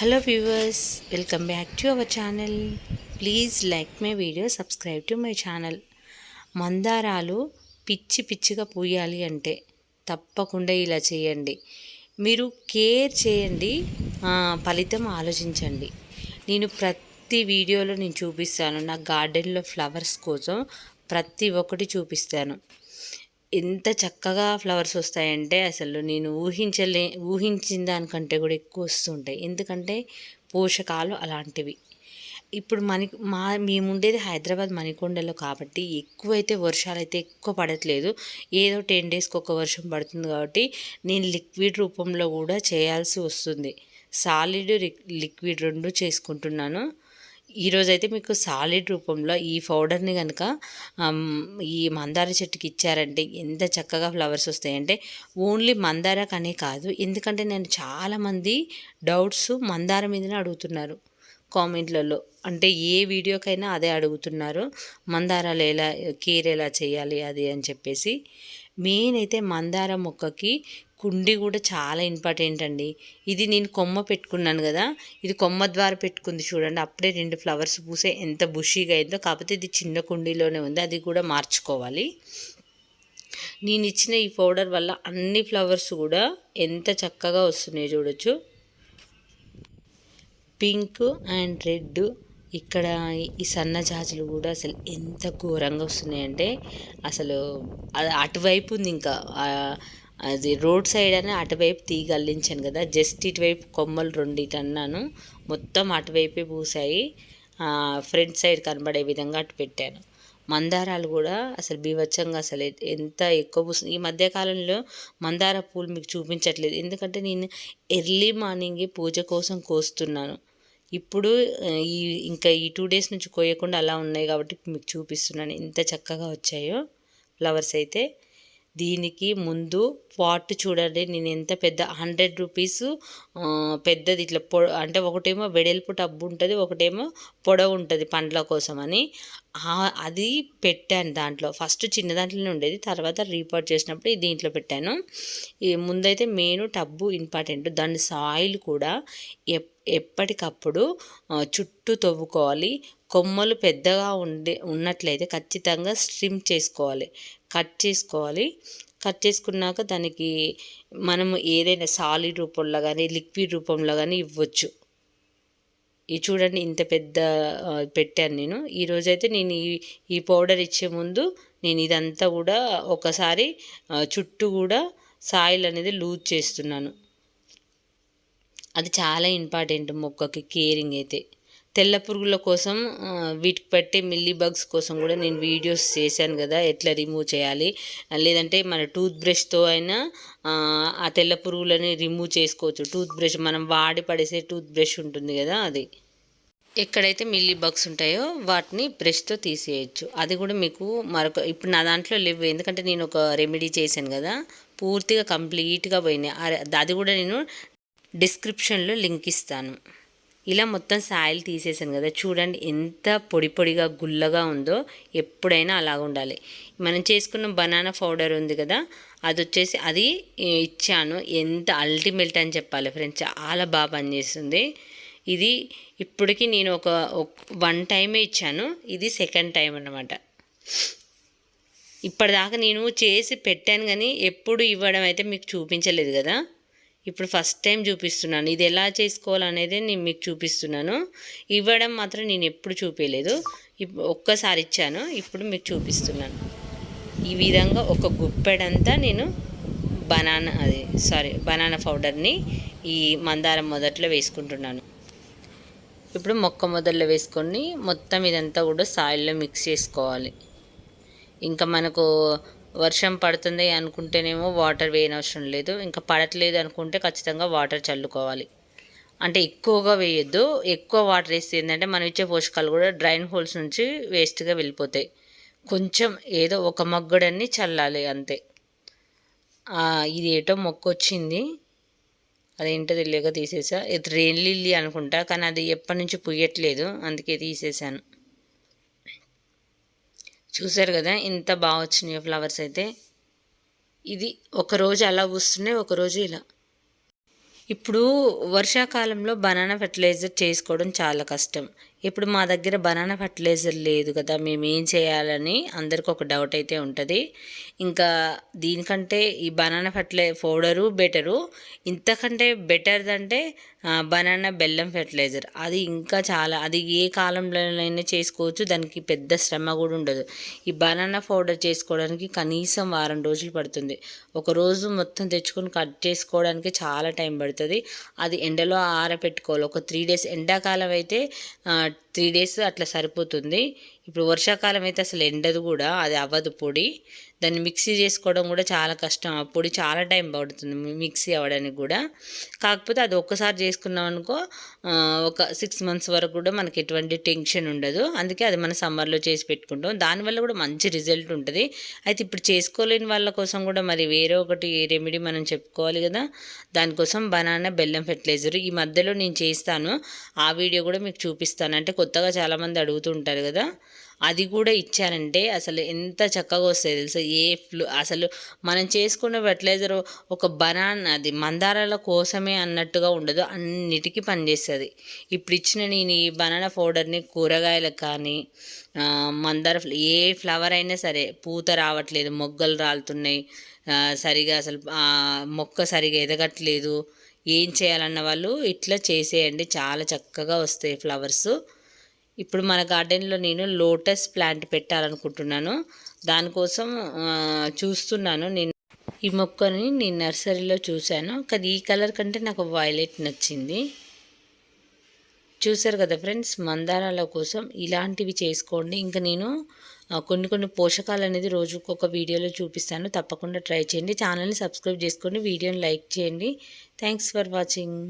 Hello viewers welcome back to our channel please like my video subscribe to my channel మందారాలు పిచ్చి పిచ్చిగా పూయాలి అంటే తప్పకుండా ఇలా చేయండి. మీరు కేర్ చేయండి ఫలితం ఆలోచించండి. నేను ప్రతి వీడియోలో నేను చూపిస్తాను. నా గార్డెన్లో ఫ్లవర్స్ కోసం ప్రతి ఒక్కటి చూపిస్తాను. ఎంత చక్కగా ఫ్లవర్స్ వస్తాయంటే అసలు నేను ఊహించలే ఊహించిన దానికంటే కూడా ఎక్కువ వస్తుంటాయి. ఎందుకంటే పోషకాలు అలాంటివి. ఇప్పుడు మణి మా మేము ఉండేది హైదరాబాద్ మణికొండలో కాబట్టి ఎక్కువైతే వర్షాలు అయితే ఎక్కువ పడట్లేదు. ఏదో టెన్ డేస్కి ఒక వర్షం పడుతుంది కాబట్టి నేను లిక్విడ్ రూపంలో కూడా చేయాల్సి వస్తుంది. సాలిడ్ లిక్విడ్ రెండు చేసుకుంటున్నాను. ఈరోజైతే మీకు సాలిడ్ రూపంలో ఈ పౌడర్ని కనుక ఈ మందార చెట్టుకి ఇచ్చారంటే ఎంత చక్కగా ఫ్లవర్స్ వస్తాయంటే ఓన్లీ మందారకనే కాదు. ఎందుకంటే నేను చాలామంది డౌట్స్ మందార మీదనే అడుగుతున్నారు కామెంట్లలో. అంటే ఏ వీడియోకైనా అదే అడుగుతున్నారు మందారాలు ఎలా కేర్ ఎలా చేయాలి అది అని చెప్పేసి. మెయిన్ అయితే మందార మొక్కకి కుండి కూడా చాలా ఇంపార్టెంట్ అండి. ఇది నేను కొమ్మ పెట్టుకున్నాను కదా ఇది కొమ్మ ద్వారా పెట్టుకుంది చూడండి. అప్పుడే రెండు ఫ్లవర్స్ పూసే ఎంత బుషీగా అయిందో కాకపోతే ఇది చిన్న కుండీలోనే ఉంది అది కూడా మార్చుకోవాలి. నేను ఇచ్చిన ఈ పౌడర్ వల్ల అన్ని ఫ్లవర్స్ కూడా ఎంత చక్కగా వస్తున్నాయో చూడొచ్చు. పింక్ అండ్ రెడ్ ఇక్కడ ఈ సన్న జాజులు కూడా అసలు ఎంత ఘోరంగా వస్తున్నాయంటే అసలు అటువైపు ఉంది ఇంకా అది రోడ్ సైడ్ అని అటువైపు తీగ అల్లించాను కదా జస్ట్ ఇటువైపు కొమ్మలు రెండిటి అన్నాను. మొత్తం అటువైపే పూసాయి. ఫ్రంట్ సైడ్ కనబడే విధంగా అటు పెట్టాను. మందారాలు కూడా అసలు బీభత్సంగా అసలు ఎంత ఎక్కువ పూస్తుంది ఈ మధ్యకాలంలో మందార పూలు మీకు చూపించట్లేదు. ఎందుకంటే నేను ఎర్లీ మార్నింగే పూజ కోసం కోస్తున్నాను. ఇప్పుడు ఈ ఇంకా ఈ టూ డేస్ నుంచి కోయకుండా అలా ఉన్నాయి కాబట్టి మీకు చూపిస్తున్నాను. ఎంత చక్కగా వచ్చాయో ఫ్లవర్స్ అయితే. దీనికి ముందు పాట్ చూడండి నేను ఎంత పెద్ద హండ్రెడ్ రూపీస్ పెద్దది ఇట్లా పొ అంటే ఒకటేమో వెడల్పు టబ్బు ఉంటుంది ఒకటేమో పొడవు ఉంటుంది పండ్ల కోసం అని. అది పెట్టాను దాంట్లో. ఫస్ట్ చిన్న దాంట్లోనే ఉండేది తర్వాత రీపాట్ చేసినప్పుడు దీంట్లో పెట్టాను. ఈ ముందైతే మెయిన్ టబ్బు ఇంపార్టెంట్ దాని సాయిల్ కూడా ఎప్ ఎప్పటికప్పుడు చుట్టూ తవ్వుకోవాలి. కొమ్మలు పెద్దగా ఉండే ఉన్నట్లయితే ఖచ్చితంగా స్ట్రిమ్ చేసుకోవాలి. కట్ చేసుకోవాలి. కట్ చేసుకున్నాక దానికి మనము ఏదైనా సాలిడ్ రూపంలో కానీ లిక్విడ్ రూపంలో కానీ ఇవ్వచ్చు. ఇది చూడండి ఇంత పెద్ద పెట్టాను నేను. ఈరోజు అయితే నేను ఈ ఈ పౌడర్ ఇచ్చే ముందు నేను ఇదంతా కూడా ఒకసారి చుట్టూ కూడా సాయిల్ అనేది లూజ్ చేస్తున్నాను. అది చాలా ఇంపార్టెంట్ మొక్కకి కేరింగ్ అయితే. తెల్ల పురుగుల కోసం వీటికి పెట్టే మిల్లీ బగ్స్ కోసం కూడా నేను వీడియోస్ చేశాను కదా ఎట్లా రిమూవ్ చేయాలి? లేదంటే మన టూత్ బ్రష్తో అయినా ఆ, తెల్ల పురుగులని రిమూవ్ చేసుకోవచ్చు. టూత్ బ్రష్ మనం వాడి పడేసే టూత్ బ్రష్ ఉంటుంది కదా అది. ఎక్కడైతే మిల్లీ బగ్స్ ఉంటాయో వాటిని బ్రష్తో తీసేయచ్చు. అది కూడా మీకు మరొక ఇప్పుడు నా దాంట్లో లేవు. ఎందుకంటే నేను ఒక రెమెడీ చేశాను కదా పూర్తిగా కంప్లీట్గా పోయినాయి. అది కూడా నేను డిస్క్రిప్షన్లో లింక్ ఇస్తాను. ఇలా మొత్తం సాయిల్ తీసేసాను కదా చూడండి ఎంత పొడి పొడిగా గుల్లగా ఉందో ఎప్పుడైనా అలాగ ఉండాలి. మనం చేసుకున్న బనానా పౌడర్ ఉంది కదా అది వచ్చేసి అది ఇచ్చాను. ఎంత అల్టిమేట్ అని చెప్పాలి ఫ్రెండ్స్ చాలా బాగా పనిచేస్తుంది. ఇది ఇప్పటికి నేను ఒక వన్ టైమే ఇచ్చాను ఇది సెకండ్ టైం అన్నమాట. ఇప్పటిదాకా నేను చేసి పెట్టాను కానీ ఎప్పుడు ఇవ్వడం అయితే మీకు చూపించలేదు కదా. ఇప్పుడు ఫస్ట్ టైం చూపిస్తున్నాను. ఇది ఎలా చేసుకోవాలనేది నేను మీకు చూపిస్తున్నాను. ఇవ్వడం మాత్రం నేను ఎప్పుడు చూపించలేదు ఒక్కసారి ఇచ్చాను. ఇప్పుడు మీకు చూపిస్తున్నాను. ఈ విధంగా ఒక గుప్పెడంతా నేను బనానా అది సారీ బనానా పౌడర్ని ఈ మందారం మొదట్లో వేసుకుంటున్నాను. ఇప్పుడు మొక్క మొదల్లో వేసుకొని మొత్తం ఇదంతా కూడా సాయిల్లో మిక్స్ చేసుకోవాలి. ఇంకా మనకు వర్షం పడుతుంది అనుకుంటేనేమో వాటర్ వేయనవసరం లేదు. ఇంకా పడట్లేదు అనుకుంటే ఖచ్చితంగా వాటర్ చల్లుకోవాలి. అంటే ఎక్కువగా వేయొద్దు. ఎక్కువ వాటర్ వేస్తే ఏంటంటే మనం ఇచ్చే పోషకాలు కూడా డ్రైన్ హోల్స్ నుంచి వేస్ట్గా వెళ్ళిపోతాయి. కొంచెం ఏదో ఒక మగ్గుడన్ని చల్లాలి అంతే. ఇది ఏటో మొక్క వచ్చింది అదేంటో తెలియక తీసేసా? ఇది రెయిన్ లిల్లీ అనుకుంటా కానీ అది ఎప్పటి నుంచి పుయ్యట్లేదు. అందుకే తీసేసాను చూసారు కదా ఇంత బాగా వచ్చినాయో ఫ్లవర్స్ అయితే. ఇది ఒకరోజు అలా పూస్తున్నాయి ఒక రోజు ఇలా. ఇప్పుడు వర్షాకాలంలో బనానా ఫెర్టిలైజర్ చేసుకోవడం చాలా కష్టం. ఇప్పుడు మా దగ్గర బనానా ఫర్టిలైజర్ లేదు కదా మేము ఏం చేయాలని అందరికి ఒక డౌట్ అయితే ఉంటుంది. ఇంకా దీనికంటే ఈ బనానా ఫర్టిలై పౌడరు బెటరు. ఇంతకంటే బెటర్ అంటే బనానా బెల్లం ఫెర్టిలైజర్. అది ఇంకా చాలా అది ఏ కాలంలోనైనా చేసుకోవచ్చు దానికి పెద్ద శ్రమ కూడా ఉండదు. ఈ బనానా పౌడర్ చేసుకోవడానికి కనీసం వారం రోజులు పడుతుంది. ఒక రోజు మొత్తం తెచ్చుకొని కట్ చేసుకోవడానికి చాలా టైం పడుతుంది. అది ఎండలో ఆరబెట్టుకోవాలి ఒక త్రీ డేస్ ఎండాకాలం అయితే త్రీ డేస్ అట్లా సరిపోతుంది. ఇప్పుడు వర్షాకాలం అయితే అసలు ఎండదు కూడా అది అవ్వదు పొడి. దాన్ని మిక్సీ చేసుకోవడం కూడా చాలా కష్టం. ఆ పొడి చాలా టైం పడుతుంది మిక్సీ అవ్వడానికి కూడా. కాకపోతే అది ఒక్కసారి చేసుకున్నాం అనుకో ఒక సిక్స్ మంత్స్ వరకు కూడా మనకి ఎటువంటి టెన్షన్ ఉండదు. అందుకే అది మన సమ్మర్లో చేసి పెట్టుకుంటాం. దానివల్ల కూడా మంచి రిజల్ట్ ఉంటుంది. అయితే ఇప్పుడు చేసుకోలేని వాళ్ళ కోసం కూడా మరి వేరే ఒకటి రెమెడీ మనం చెప్పుకోవాలి కదా. దానికోసం బనానా బెల్లం ఫెర్టిలైజర్ ఈ మధ్యలో నేను చేస్తాను. ఆ వీడియో కూడా మీకు చూపిస్తాను. అంటే కొత్తగా చాలామంది అడుగుతుంటారు కదా. అది కూడా ఇచ్చారంటే అసలు ఎంత చక్కగా వస్తాయి తెలుసా? ఏ ఫ్లూ అసలు మనం చేసుకున్న ఫెర్టిలైజర్ ఒక బనాన్ అది మందారాల కోసమే అన్నట్టుగా ఉండదు అన్నిటికీ పనిచేస్తుంది. ఇప్పుడు ఇచ్చిన నేను ఈ బనానా పౌడర్ని కూరగాయలకు కానీ మందార ఏ ఫ్లవర్ అయినా సరే పూత రావట్లేదు మొగ్గలు రాలుతున్నాయి సరిగా అసలు మొక్క సరిగా ఎదగట్లేదు ఏం చేయాలన్న వాళ్ళు ఇట్లా చేసేయండి చాలా చక్కగా వస్తాయి ఫ్లవర్స్. ఇప్పుడు మన గార్డెన్లో నేను లోటస్ ప్లాంట్ పెట్టాలనుకుంటున్నాను. దానికోసం చూస్తున్నాను. నేను ఈ మొక్కని నేను నర్సరీలో చూశాను. కానీ ఈ కలర్ కంటే నాకు వైలెట్ నచ్చింది. చూసారు కదా ఫ్రెండ్స్ మందారాల కోసం ఇలాంటివి చేసుకోండి. ఇంకా నేను కొన్ని కొన్ని పోషకాలు అనేది రోజుకొక వీడియోలో చూపిస్తాను. తప్పకుండా ట్రై చేయండి. ఛానల్ని సబ్స్క్రైబ్ చేసుకోండి. వీడియోని లైక్ చేయండి. Thanks for watching.